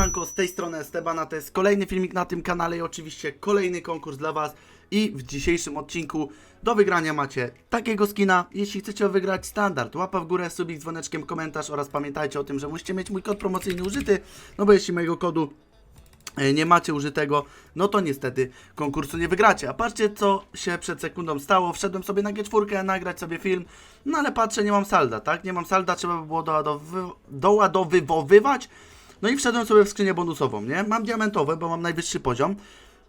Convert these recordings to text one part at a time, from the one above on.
Siemanko, z tej strony Estebana, to jest kolejny filmik na tym kanale i oczywiście kolejny konkurs dla Was i w dzisiejszym odcinku do wygrania macie takiego skina, jeśli chcecie wygrać standard, łapa w górę, subik dzwoneczkiem, komentarz oraz pamiętajcie o tym, że musicie mieć mój kod promocyjny użyty, no bo jeśli mojego kodu e, nie macie użytego, no to niestety konkursu nie wygracie. A patrzcie, co się przed sekundą stało. Wszedłem sobie na G4, nagrać sobie film, no ale patrzę, nie mam salda, tak? Nie mam salda, trzeba by było doładowy- doładowywowywać. No i wszedłem sobie w skrzynię bonusową, nie? Mam diamentowe, bo mam najwyższy poziom.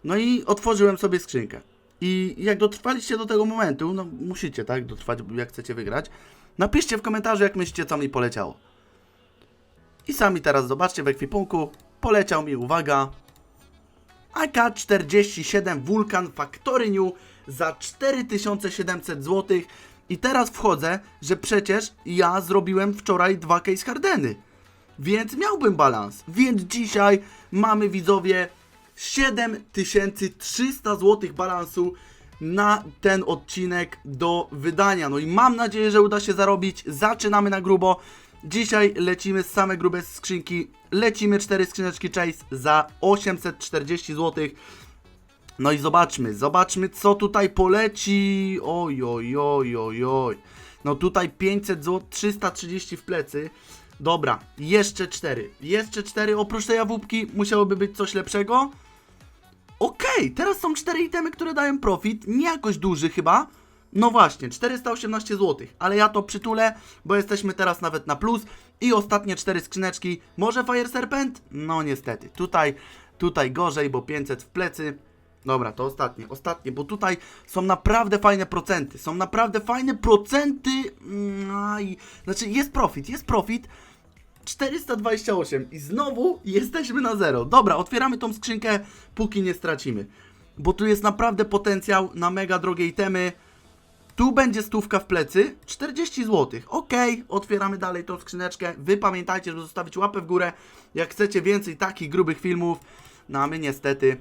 No i otworzyłem sobie skrzynkę. I jak dotrwaliście do tego momentu, no musicie, tak? Dotrwać, jak chcecie wygrać. Napiszcie w komentarzu, jak myślicie, co mi poleciało. I sami teraz zobaczcie w ekwipunku. Poleciał mi, uwaga, AK-47 Vulcan Factory New za 4700 zł. I teraz wchodzę, że przecież ja zrobiłem wczoraj dwa case hardeny. Więc miałbym balans. Więc dzisiaj mamy widzowie 7300 zł balansu na ten odcinek do wydania. No i mam nadzieję, że uda się zarobić. Zaczynamy na grubo. Dzisiaj lecimy z same grube skrzynki. Lecimy cztery skrzyneczki Chase za 840 zł. No i zobaczmy, zobaczmy co tutaj poleci. Oj, oj, oj, oj, oj. No tutaj 500 zł, 330 w plecy. Dobra, jeszcze 4. Jeszcze 4. Oprócz tej jawówki musiałoby być coś lepszego. Okej, teraz są 4 itemy, które dają profit. Nie jakoś duży chyba. No właśnie, 418 zł, ale ja to przytulę, bo jesteśmy teraz nawet na plus. I ostatnie 4 skrzyneczki. Może Fire Serpent? No niestety, tutaj, tutaj gorzej, bo 500 w plecy. Dobra, to ostatnie, ostatnie, bo tutaj są naprawdę fajne procenty. Są naprawdę fajne procenty. Mm, znaczy jest profit, jest profit. 428 i znowu jesteśmy na zero. Dobra, otwieramy tą skrzynkę, póki nie stracimy. Bo tu jest naprawdę potencjał na mega drogie itemy. Tu będzie stówka w plecy, 40 zł. Ok, otwieramy dalej tą skrzyneczkę. Wy pamiętajcie, żeby zostawić łapę w górę, jak chcecie więcej takich grubych filmów. No a my niestety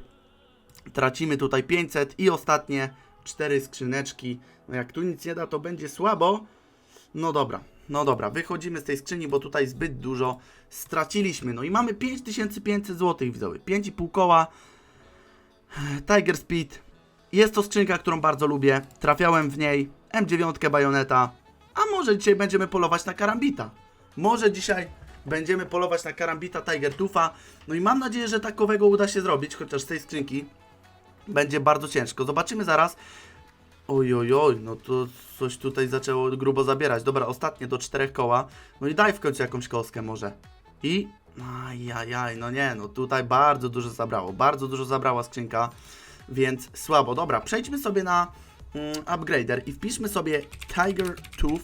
tracimy tutaj 500 i ostatnie 4 skrzyneczki. No jak tu nic nie da, to będzie słabo. No dobra, no dobra, wychodzimy z tej skrzyni, bo tutaj zbyt dużo straciliśmy. No i mamy 5500 zł, widzowie. 5,5 koła. Tiger Speed. Jest to skrzynka, którą bardzo lubię. Trafiałem w niej. M9 bajoneta. A może dzisiaj będziemy polować na karambita. Może dzisiaj będziemy polować na karambita Tiger Tufa. No i mam nadzieję, że takowego uda się zrobić, chociaż z tej skrzynki będzie bardzo ciężko. Zobaczymy zaraz. Oj, oj, oj, no to coś tutaj zaczęło grubo zabierać. Dobra, ostatnie do czterech koła. No i daj w końcu jakąś kostkę może. I... Ajajaj, no nie, no tutaj bardzo dużo zabrało. Bardzo dużo zabrała skrzynka, więc słabo. Dobra, przejdźmy sobie na mm, upgrader i wpiszmy sobie Tiger Tooth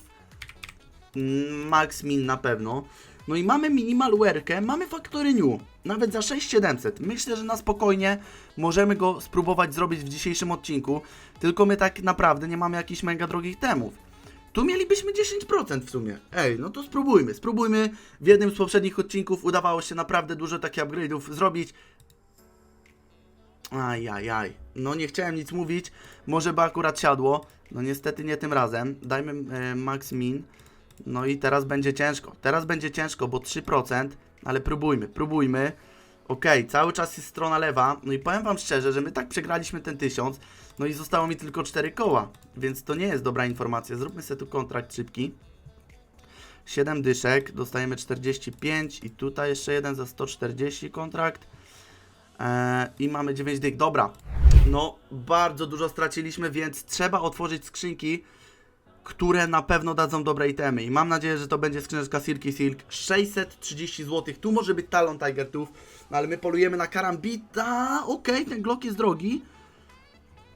mm, Max Min na pewno. No i mamy minimal werkę, mamy Factory New, nawet za 6700. Myślę, że na spokojnie możemy go spróbować zrobić w dzisiejszym odcinku, tylko my tak naprawdę nie mamy jakichś mega drogich temów. Tu mielibyśmy 10% w sumie. Ej, no to spróbujmy, spróbujmy. W jednym z poprzednich odcinków udawało się naprawdę dużo takich upgrade'ów zrobić. Ajajaj, no nie chciałem nic mówić, może by akurat siadło. No niestety nie tym razem. Dajmy e, max min. No i teraz będzie ciężko. Teraz będzie ciężko, bo 3%, ale próbujmy, próbujmy. Okej, cały czas jest strona lewa. No i powiem Wam szczerze, że my tak przegraliśmy ten 1000. No i zostało mi tylko 4 koła, więc to nie jest dobra informacja. Zróbmy sobie tu kontrakt szybki. 7 dyszek, dostajemy 45 i tutaj jeszcze jeden za 140 kontrakt. Eee, I mamy 9 dyk. Dobra, no bardzo dużo straciliśmy, więc trzeba otworzyć skrzynki, które na pewno dadzą dobre itemy. I mam nadzieję, że to będzie skrzyneczka Silky Silk. 630 zł. Tu może być talon Tiger Tooth, no ale my polujemy na karambita. Okej, ten Glock jest drogi.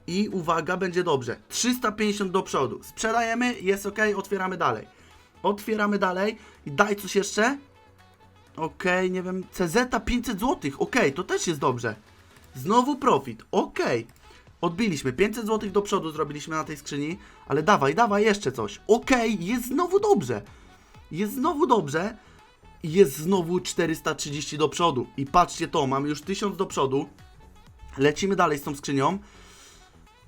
I uwaga, będzie dobrze. 350 do przodu. Sprzedajemy, jest ok, otwieramy dalej. Otwieramy dalej. I daj coś jeszcze. Okej, nie wiem. CZ 500 zł. Okej, to też jest dobrze. Znowu profit. Okej. Odbiliśmy. 500 zł do przodu zrobiliśmy na tej skrzyni. Ale dawaj, dawaj jeszcze coś. Okej, jest znowu dobrze. Jest znowu dobrze. Jest znowu 430 do przodu. I patrzcie to, mamy już 1000 do przodu. Lecimy dalej z tą skrzynią.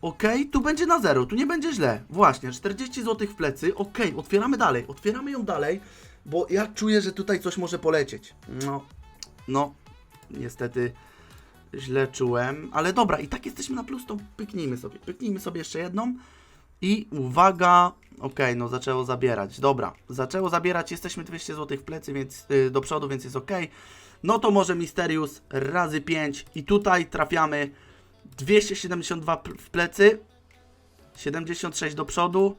Okej, tu będzie na zero, tu nie będzie źle. Właśnie, 40 zł w plecy. Okej, otwieramy dalej, otwieramy ją dalej, bo ja czuję, że tutaj coś może polecieć. No, no, niestety źle czułem, ale dobra, i tak jesteśmy na plus, to pyknijmy sobie, pyknijmy sobie jeszcze jedną i uwaga, okej, no zaczęło zabierać, dobra, zaczęło zabierać, jesteśmy 200 zł w plecy, więc y, do przodu, więc jest ok. No to może Mysterius razy 5 i tutaj trafiamy 272 p- w plecy, 76 do przodu,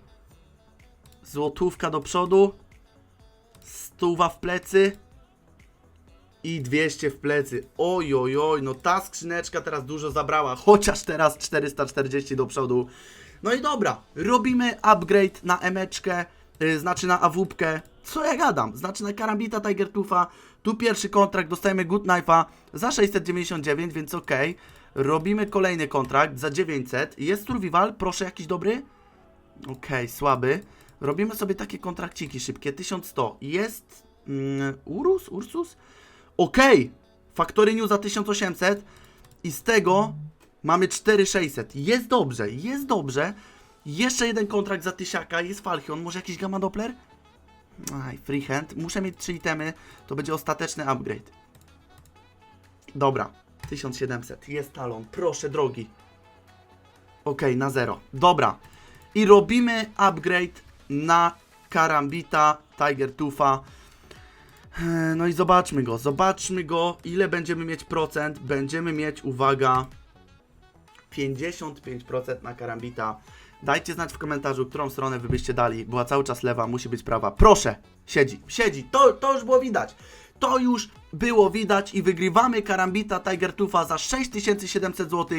złotówka do przodu, stuwa w plecy i 200 w plecy. Oj, oj, oj, no ta skrzyneczka teraz dużo zabrała, chociaż teraz 440 do przodu. No i dobra, robimy upgrade na emeczkę, yy, znaczy na awupkę. Co ja gadam? Znaczy na karambita Tiger Tufa. Tu pierwszy kontrakt, dostajemy Good Knife'a za 699, więc okej. Robimy kolejny kontrakt za 900. Jest survival, proszę jakiś dobry? Okej, słaby. Robimy sobie takie kontrakciki szybkie, 1100. Jest mm, Urus? Ursus? Okej, Factory New za 1800 i z tego mamy 4600. Jest dobrze, jest dobrze. Jeszcze jeden kontrakt za tysiaka, jest Falchion, może jakiś Gamma Doppler? Aj, freehand. Muszę mieć 3 itemy, to będzie ostateczny upgrade. Dobra, 1700, jest talon, proszę drogi. Okej, na zero. Dobra. I robimy upgrade na Karambita Tiger Tufa. Eee, No i zobaczmy go, zobaczmy go, ile będziemy mieć procent. Będziemy mieć, uwaga, 55% na Karambita. Dajcie znać w komentarzu, którą stronę wy byście dali. Była cały czas lewa, musi być prawa. Proszę, siedzi, siedzi, to, to już było widać. To już było widać i wygrywamy Karambita Tiger Tufa za 6700 zł.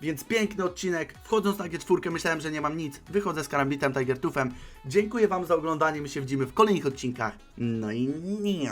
Więc piękny odcinek. Wchodząc na G4 myślałem, że nie mam nic. Wychodzę z Karambitem Tiger. Dziękuję Wam za oglądanie. My się widzimy w kolejnych odcinkach. No i nie.